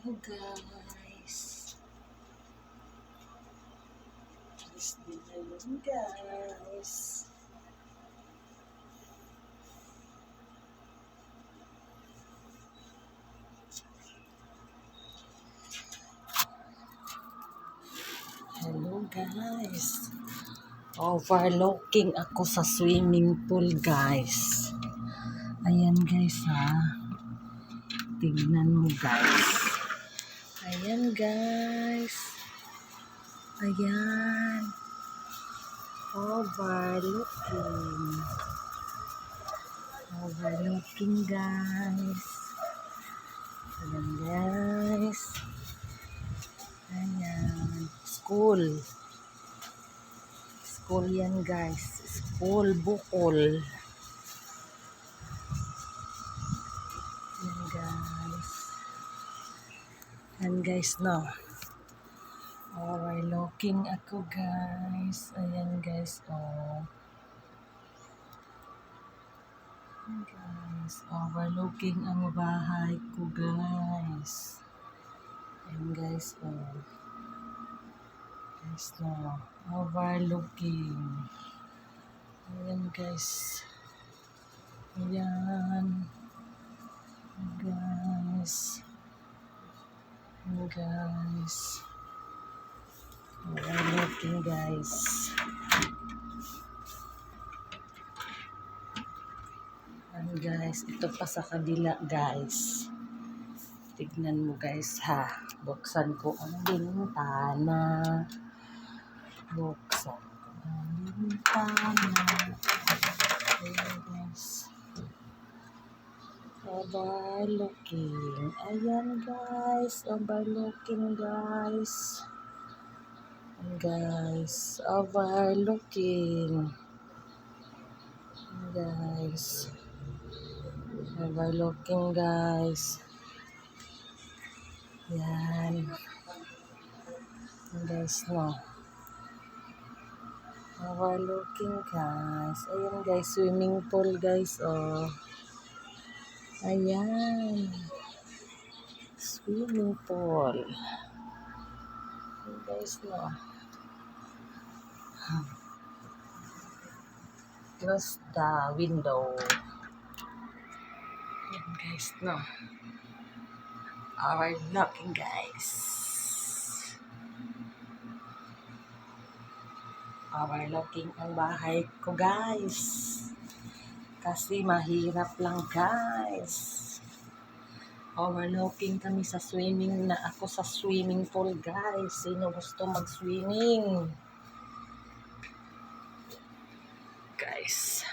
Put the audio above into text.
Hello guys. Alis din na yun guys. Hello guys. Overlooking ako sa swimming pool guys. Ayan guys ha. Tignan mo guys. Ayan guys. Ayan. Overlooking. Overlooking guys. Ayan guys. Ayan. School. School yan guys. School bukol. Ayan guys no. Overlooking ako guys. Ayan guys oh. Ayan guys. Overlooking ang bahay ko guys. Ayan guys oh. Guys no. Overlooking. Ayan guys. Ayan. Ayan Guys. Overlooking guys. Ayan guys. Ito pa sa kabila guys. Tignan mo guys ha. Buksan ko ang bintana. Buksan ko ang bintana. Ayan guys. Overlooking. Ayan guys. Overlooking guys. Ayan guys. Overlooking. Ayan guys. Overlooking guys. Yan. Yan guys, no. Overlooking guys. Ayan guys, swimming pool guys, oh. Ayan. Swimming pool. Guys, no. Close the window. Ayan guys, no. Overlooking guys. Overlooking ang bahay ko guys. Kasi mahirap lang guys. Overlooking kami sa swimming na ako sa swimming pool guys. Sino gusto mag-swimming? Guys.